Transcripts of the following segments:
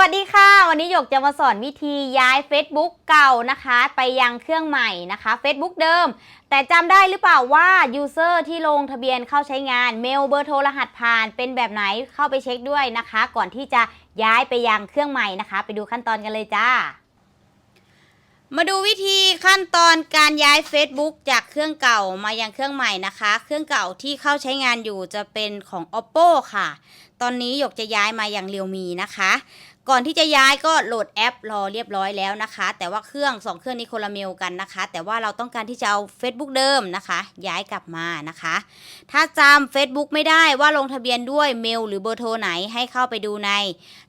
วัสดีค่ะ วันนี้หยกจะมาสอนวิธีย้าย Facebook เก่านะคะ ไปยังเครื่องใหม่นะคะ Facebook เดิม แต่จำได้หรือเปล่าว่า User ที่ลงทะเบียนเข้าใช้งานเมลเบอร์โทรรหัสผ่านเป็นแบบไหนเข้าไปเช็คด้วยนะคะ ก่อนที่จะย้ายไปยังเครื่องใหม่นะคะ ไปดูขั้นตอนกันเลยจ้า มาดูวิธีขั้นตอนการย้าย Facebook จากเครื่องเก่ามายังเครื่องใหม่นะคะ เครื่องเก่าที่เข้าใช้งานอยู่จะเป็นของ Oppo ค่ะ ตอนนี้หยกจะย้ายมายังเรียวมีนะคะ ก่อนที่จะย้ายก็โหลดแอปรอเรียบร้อยแล้วนะคะ แต่ว่าเครื่อง 2 เครื่องนี้คนละเมลกันนะคะ แต่ว่าเราต้องการที่จะเอา Facebook เดิมนะคะ ย้ายกลับมานะคะ ถ้าจำ Facebook ไม่ได้ว่าลงทะเบียนด้วยเมลหรือเบอร์โทรไหนให้เข้าไปดูใน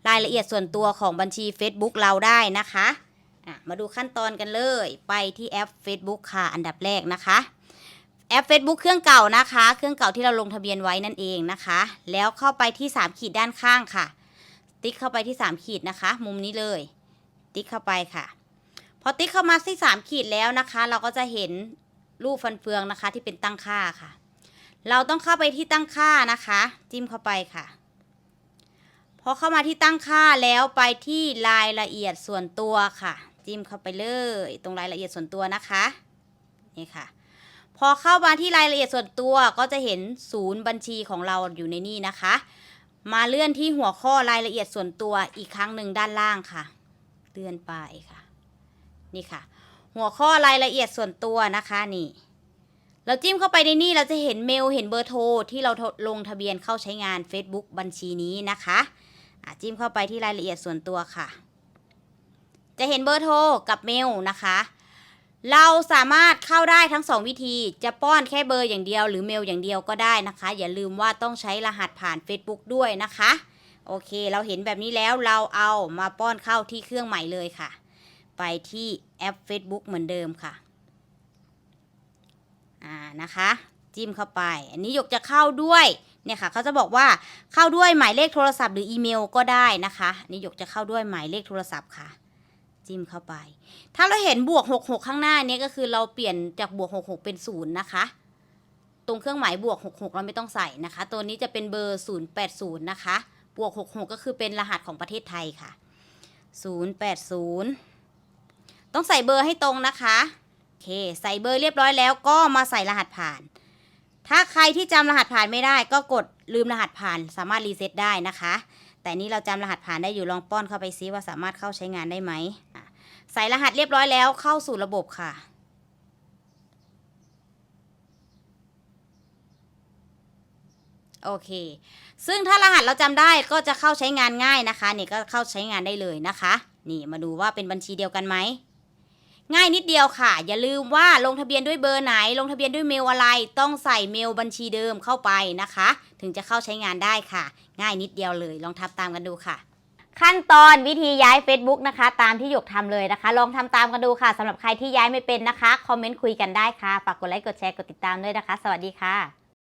รายละเอียดส่วนตัวของบัญชี Facebook เราได้นะคะมาดูขั้นตอนกันเลยไปที่แอป Facebook ค่ะ อันดับแรกนะคะแอป Facebook เครื่องเก่านะคะ เครื่องเก่าที่เราลงทะเบียนไว้นั่นเองนะคะ แล้วเข้าไปที่ 3 ขีดด้านข้างค่ะ ติ๊กเข้าไปที่ 3 ขีดนะคะ มุมนี้เลย ติ๊กเข้าไปค่ะ พอติ๊กเข้ามาที่ 3 ขีดแล้วนะคะ เราก็จะเห็นรูปฟันเฟืองนะคะที่เป็นตั้งค่าค่ะ เราต้องเข้าไปที่ตั้งค่านะคะ จิ้มเข้าไปค่ะ พอเข้ามาที่ตั้งค่าแล้วไปที่รายละเอียดส่วนตัวค่ะ จิ้มเข้าไปเลย ตรงรายละเอียดส่วนตัวนะคะนี่ค่ะ พอเข้ามาที่รายละเอียดส่วนตัวก็จะเห็นศูนย์บัญชีของเราอยู่ในนี่นะคะ มาเลื่อนที่หัวข้อรายละเอียดส่วนตัวอีกครั้งหนึ่งด้านล่างค่ะ เลื่อนไปค่ะ นี่ค่ะ หัวข้อรายละเอียดส่วนตัวนะคะนี่ เราจิ้มเข้าไปในนี่เราจะเห็นเมลเห็นเบอร์โทรที่เราลงทะเบียนเข้าใช้งาน Facebook บัญชีนี้นะคะอะจิ้มเข้าไปที่รายละเอียดส่วนตัวค่ะ จะเห็นเบอร์โทรกับเมลนะคะ เราสามารถเข้าได้ทั้ง 2 วิธี จะป้อนแค่เบอร์อย่างเดียว หรือเมลอย่างเดียวก็ได้นะคะ อย่าลืมว่าต้องใช้รหัสผ่าน Facebook ด้วยนะคะ โอเค เราเห็นแบบนี้แล้วเราเอามาป้อนเข้าที่เครื่องใหม่เลยค่ะ ไปที่แอป Facebook เหมือนเดิมค่ะ อ่านะคะ จิ้มเข้าไป อันนี้หยกจะเข้าด้วยเนี่ยค่ะเขาจะบอกว่าเข้าด้วยหมายเลขโทรศัพท์หรืออีเมลก็ได้นะคะนนี่หยกจะเข้าด้วยหมายเลขโทรศัพท์ค่ะ จิ้มเข้าไป ถ้าเราเห็นบวก 66 ข้างหน้านี้ก็คือเราเปลี่ยนจากบวก 66 เป็นศูนย์นะคะ ตรงเครื่องหมายบวก 66 เราไม่ต้องใส่นะคะ ตัวนี้จะเป็นเบอร์ 080 นะคะ บวก 66 ก็คือเป็นรหัสของประเทศไทยค่ะ 080 ต้องใส่เบอร์ให้ตรงนะคะโอเค ใส่เบอร์เรียบร้อยแล้วก็มาใส่รหัสผ่าน ถ้าใครที่จำรหัสผ่านไม่ได้ ก็กดลืมรหัสผ่านสามารถรีเซ็ตได้นะคะ แต่นี้เราจำรหัสผ่านได้อยู่ลองป้อนเข้าไปซิว่าสามารถเข้าใช้งานได้ไหมใส่รหัสเรียบร้อยแล้วเข้าสู่ระบบค่ะ โอเค ซึ่งถ้ารหัสเราจำได้ก็จะเข้าใช้งานง่ายนะคะ นี่ก็เข้าใช้งานได้เลยนะคะ นี่มาดูว่าเป็นบัญชีเดียวกันไหม ง่ายนิดเดียวค่ะ อย่าลืมว่าลงทะเบียนด้วยเบอร์ไหน ลงทะเบียนด้วยเมลอะไร ต้องใส่เมลบัญชีเดิมเข้าไปนะคะ ถึงจะเข้าใช้งานได้ค่ะ ง่ายนิดเดียวเลย ลองทำตามกันดูค่ะ ขั้นตอนวิธีย้าย Facebook นะคะ ตามที่หยกทำเลยนะคะ ลองทำตามกันดูค่ะสำหรับใครที่ย้ายไม่เป็นนะคะ คอมเมนต์คุยกันได้ค่ะ ฝากกดไลค์ กดแชร์ กดติดตามด้วยนะคะ สวัสดีค่ะ